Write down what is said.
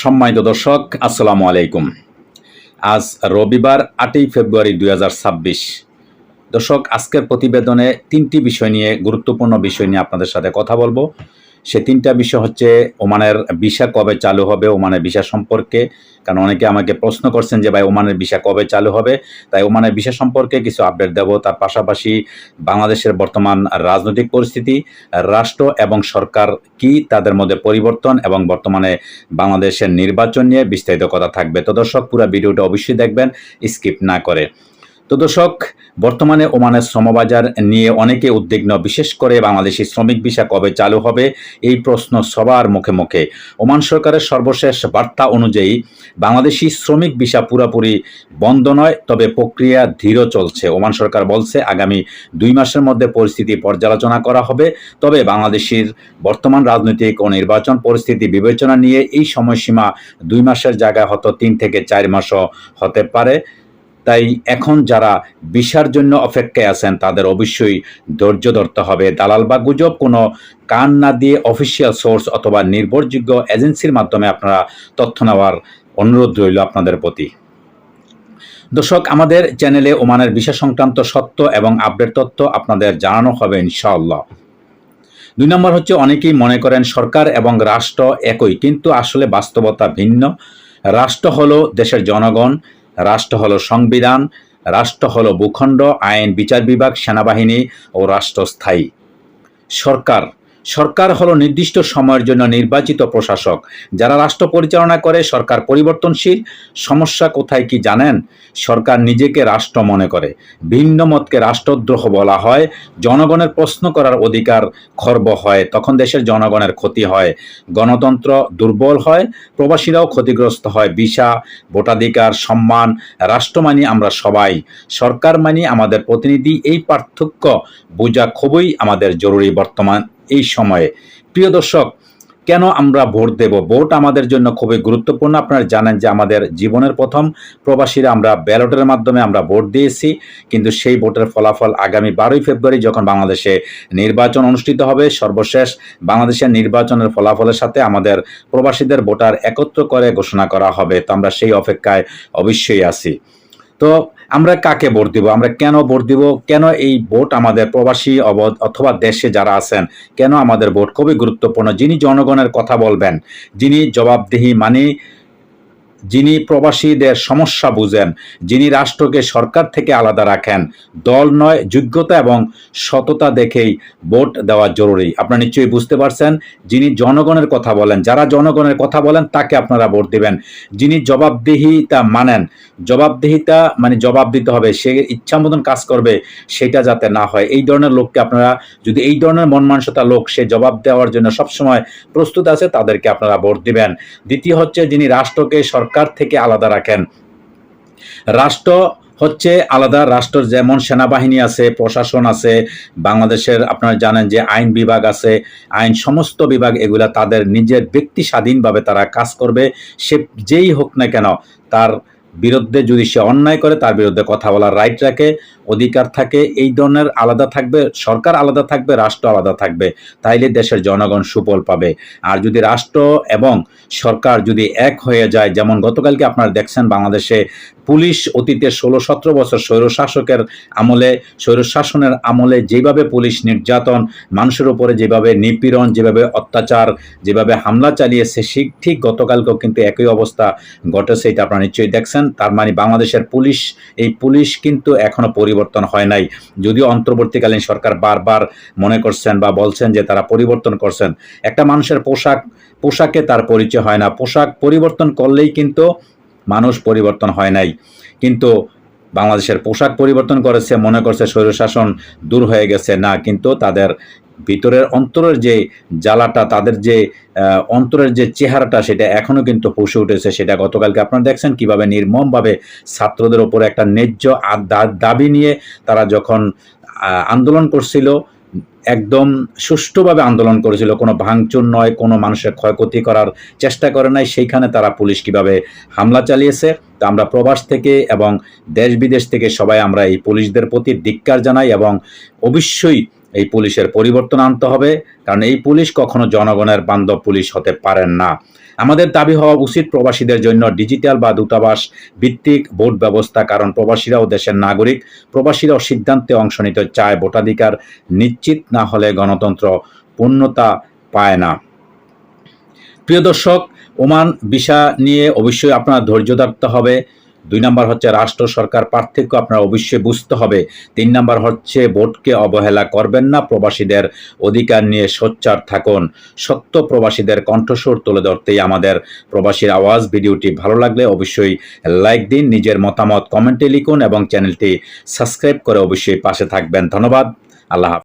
সম্মানিত দর্শক, আসসালামু আলাইকুম। আজ রবিবার আটই ফেব্রুয়ারি দুই হাজার ছাব্বিশ। দর্শক, আজকের প্রতিবেদনে তিনটি বিষয় নিয়ে, গুরুত্বপূর্ণ বিষয় নিয়ে আপনাদের সাথে কথা বলব। সে তিনটা বিষয় হচ্ছে ওমানের ভিসা কবে চালু হবে, ওমানের ভিসা সম্পর্কে। কারণ অনেকে আমাকে প্রশ্ন করছেন যে, ভাই, ওমানের ভিসা কবে চালু হবে? তাই ওমানের ভিসা সম্পর্কে কিছু আপডেট দেব। তার পাশাপাশি বাংলাদেশের বর্তমান রাজনৈতিক পরিস্থিতি, রাষ্ট্র এবং সরকার কি তাদের মধ্যে পরিবর্তন এবং বর্তমানে বাংলাদেশের নির্বাচন নিয়ে বিস্তারিত কথা থাকবে। তো দর্শক, পুরো ভিডিওটা অবশ্যই দেখবেন, স্কিপ না করে। তো দর্শক, বর্তমানে ওমানের শ্রমবাজার নিয়ে অনেকে উদ্বিগ্ন। বিশেষ করে বাংলাদেশি শ্রমিক ভিসা কবে চালু হবে, এই প্রশ্ন সবার মুখে মুখে। ওমান সরকারের সর্বশেষ বার্তা অনুযায়ী, বাংলাদেশি শ্রমিক ভিসা পুরোপুরি বন্ধ নয়, তবে প্রক্রিয়া ধীর চলছে। ওমান সরকার বলছে, আগামী দুই মাসের মধ্যে পরিস্থিতি পর্যালোচনা করা হবে। তবে বাংলাদেশের বর্তমান রাজনৈতিক ও নির্বাচন পরিস্থিতি বিবেচনা নিয়ে এই সময়সীমা দুই মাসের জায়গায় হয়তো তিন থেকে চার মাসও হতে পারে। তাই এখন যারা ভিসার জন্য অপেক্ষায় আছেন, তাদের অবশ্যই ধৈর্য ধরতে হবে। দালাল বা গুজব কোনো কান না দিয়ে অফিসিয়াল সোর্স অথবা নির্ভরযোগ্য এজেন্সির মাধ্যমে আপনারা তথ্য নেওয়ার অনুরোধ রইল আপনাদের প্রতি। দর্শক, আমাদের চ্যানেলে ওমানের বিষয় সংক্রান্ত সত্য এবং আপডেট তথ্য আপনাদের জানানো হবে ইনশাআল্লাহ। দুই নম্বর হচ্ছে, অনেকেই মনে করেন সরকার এবং রাষ্ট্র একই, কিন্তু আসলে বাস্তবতা ভিন্ন। রাষ্ট্র হলো দেশের জনগণ রাষ্ট্র হলো সংবিধান রাষ্ট্র হলো ভূখণ্ড আইন বিচার বিভাগ সেনাবাহিনী ও রাষ্ট্রস্থায়ী সরকার সরকার হলো নির্দিষ্ট সময়ের জন্য নির্বাচিত প্রশাসক। যারা রাষ্ট্র পরিচালনা করে, সরকার পরিবর্তনশীল, সমস্যা কোথায় কি জানেন? সরকার নিজেকে রাষ্ট্র মনে করে। ভিন্ন মতকে রাষ্ট্রদ্রোহ বলা হয়। জনগণের প্রশ্ন করার অধিকার খর্ব হয়। তখন দেশের জনগণের ক্ষতি হয়। গণতন্ত্র দুর্বল হয়। প্রবাসীরাও ক্ষতিগ্রস্ত হয়। ভিসা, ভোটাধিকার, সম্মান, রাষ্ট্র মানি আমরা সবাই। সরকার মানি আমাদের প্রতিনিধি। এই পার্থক্য বোঝা খুবই আমাদের জরুরি বর্তমান এই সময়ে। প্রিয় দর্শক, কেন আমরা ভোট দেব? ভোট আমাদের জন্য খুবই গুরুত্বপূর্ণ। আপনারা জানেন যে আমাদের জীবনের প্রথম প্রবাসীরা আমরা ব্যালটের মাধ্যমে আমরা ভোট দিয়েছি। কিন্তু সেই ভোটের ফলাফল আগামী বারোই ফেব্রুয়ারি যখন বাংলাদেশে নির্বাচন অনুষ্ঠিত হবে, সর্বশেষ বাংলাদেশের নির্বাচনের ফলাফলের সাথে আমাদের প্রবাসীদের ভোটার একত্র করে ঘোষণা করা হবে। তো আমরা সেই অপেক্ষায় অবশ্যই আছি। তো আমরা কাকে ভোট দিব? আমরা কেন ভোট দিব? কেন এই ভোট আমাদের প্রবাসী অবধ অথবা দেশে যারা আছেন, কেন আমাদের ভোট? খুবই গুরুত্বপূর্ণ। যিনি জনগণের কথা বলবেন, যিনি জবাবদিহি মানে যিনি প্রবাসীদের সমস্যা বুঝেন, যিনি রাষ্ট্রকে সরকার থেকে আলাদা রাখেন, দল নয়, যোগ্যতা এবং সততা দেখেই ভোট দেওয়া জরুরি। আপনারা নিশ্চয়ই বুঝতে পারছেন, যিনি জনগণের কথা বলেন, যারা জনগণের কথা বলেন, তাকে আপনারা ভোট দেবেন। যিনি জবাবদিহিতা মানেন, জবাবদিহিতা মানে জবাব দিতে হবে, সে ইচ্ছা মতন কাজ করবে, সেটা যাতে না হয়। এই ধরনের লোককে আপনারা, যদি এই ধরনের মন মানসতা লোক, সে জবাব দেওয়ার জন্য সবসময় প্রস্তুত আছে, তাদেরকে আপনারা ভোট দিবেন। দ্বিতীয় হচ্ছে, যিনি রাষ্ট্রকে সরকার থেকে আলাদা রাখেন। রাষ্ট্র হচ্ছে আলাদা। রাষ্ট্র যেমন সেনাবাহিনী আছে, প্রশাসন আছে, বাংলাদেশের আপনারা জানেন যে আইন বিভাগ আছে, আইন সমস্ত বিভাগ এগুলা তাদের নিজের ব্যক্তি স্বাধীনভাবে তারা কাজ করবে, সে যেই হোক না কেন তার বিরুদ্ধে যদি সে অন্যায় করে, তার বিরুদ্ধে কথা বলার রাইট রাখে, অধিকার থাকে, এই ধরনের আলাদা থাকবে, সরকার আলাদা থাকবে, রাষ্ট্র আলাদা থাকবে, তাইলে দেশের জনগণ সুফল পাবে। আর যদি রাষ্ট্র এবং সরকার যদি এক হয়ে যায়, যেমন গতকালকে আপনারা দেখছেন বাংলাদেশে পুলিশ অতীতে ষোলো সতেরো বছর স্বৈরশাসকের আমলে, স্বৈরশাসনের আমলে যেভাবে পুলিশ নির্যাতন, মানুষের উপরে যেভাবে নিপীড়ন, যেভাবে অত্যাচার, যেভাবে হামলা চালিয়েছে সে ঠিক গতকালকেও কিন্তু একই অবস্থা ঘটেছে, এটা আপনারা নিশ্চয়ই দেখছেন। তার মানে বাংলাদেশের পুলিশ, এই পুলিশ কিন্তু এখনও পরিবর্তন হয় নাই। যদিও অন্তর্বর্তীকালীন সরকার বারবার মনে করছেন বা বলছেন যে তারা পরিবর্তন করছেন। একটা মানুষের পোশাক, পোশাকে তার পরিচয় হয় না। পোশাক পরিবর্তন করলেই কিন্তু মানুষ পরিবর্তন হয় নাই। কিন্তু বাংলাদেশের পোশাক পরিবর্তন করেছে, মনে করছে স্বৈরশাসন দূর হয়ে গেছে। না, কিন্তু তাদের ভিতরের অন্তরের যে জ্বালাটা, তাদের যে অন্তরের যে চেহারাটা, সেটা এখনও কিন্তু ফুসে উঠেছে। সেটা গতকালকে আপনারা দেখছেন কীভাবে নির্মমভাবে ছাত্রদের ওপর একটা ন্যায্য দাবি নিয়ে তারা যখন আন্দোলন করছিল, একদম সুষ্ঠুভাবে আন্দোলন করেছিল। কোনো ভাঙচুর নয়, কোনো মানুষের ক্ষয়ক্ষতি করার চেষ্টা করে নাই। সেইখানে তারা পুলিশ কীভাবে হামলা চালিয়েছে, তা আমরা প্রবাস থেকে এবং দেশ বিদেশ থেকে সবাই আমরা এই পুলিশদের প্রতি ধিক্কার জানাই এবং অবশ্যই এই পুলিশের পরিবর্তন আনতে হবে, কারণ এই পুলিশ কখনো জনগণের বান্ধব পুলিশ হতে পারেন না। আমাদের দাবি হওয়া উচিত প্রবাসীদের জন্য ডিজিটাল বা দূতাবাস ভিত্তিক ভোট ব্যবস্থা, কারণ প্রবাসীরাও দেশের নাগরিক। প্রবাসীরাও সিদ্ধান্তে অংশ নিতে চায়, ভোটাধিকার নিশ্চিত না হলে গণতন্ত্র পূর্ণতা পায় না। প্রিয় দর্শক, ওমান ভিসা নিয়ে অবশ্যই আপনার ধৈর্য ধরতে হবে। দুই নাম্বার হচ্ছে রাষ্ট্র সরকার পার্থক্য আপনার অবশ্যই বুঝতে হবে। তিন নাম্বার হচ্ছে ভোটকে অবহেলা করবেন না, প্রবাসীদের অধিকার নিয়ে সোচ্চার থাকুন। সত্য প্রবাসীদের কণ্ঠস্বর তুলে ধরতেই আমাদের প্রবাসীর আওয়াজ। ভিডিওটি ভালো লাগলে অবশ্যই লাইক দিন, নিজের মতামত কমেন্টে লিখুন এবং চ্যানেলটি সাবস্ক্রাইব করে অবশ্যই পাশে থাকবেন। ধন্যবাদ, আল্লাহ।